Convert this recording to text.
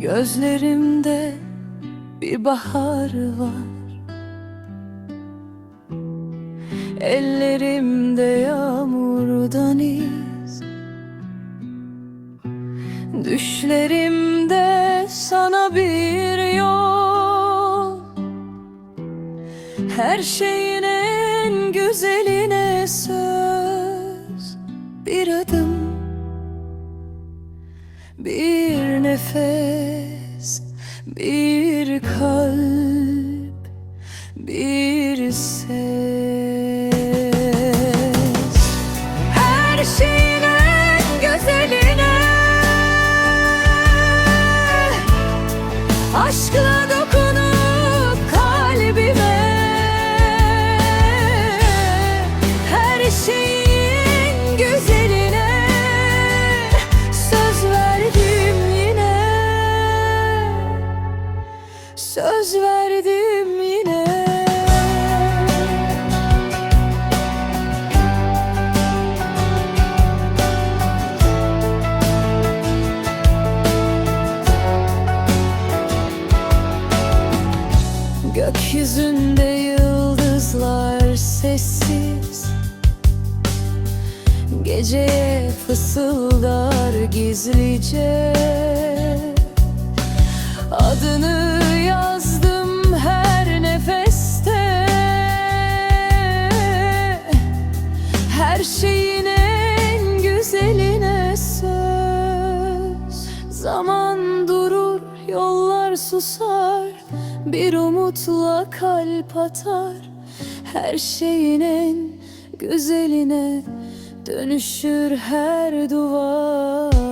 Gözlerimde bir bahar var. Ellerimde yağmurdan iz. Düşlerimde sana bir yol. Her şeyin en güzeline söz. Bir adım Bir nefes Bir kalp Bir ses. Her şeyin en güzeline Aşkla dokunup kalbime. Her şeyin güzeline Söz verdim yine. Gökyüzünde yıldızlar sessiz. Geceye fısıldar gizlice. Adını Her şeyin en güzeline söz. Zaman durur, yollar susar. Bir umutla kalp atar. Her şeyin en güzeline Dönüşür her duvar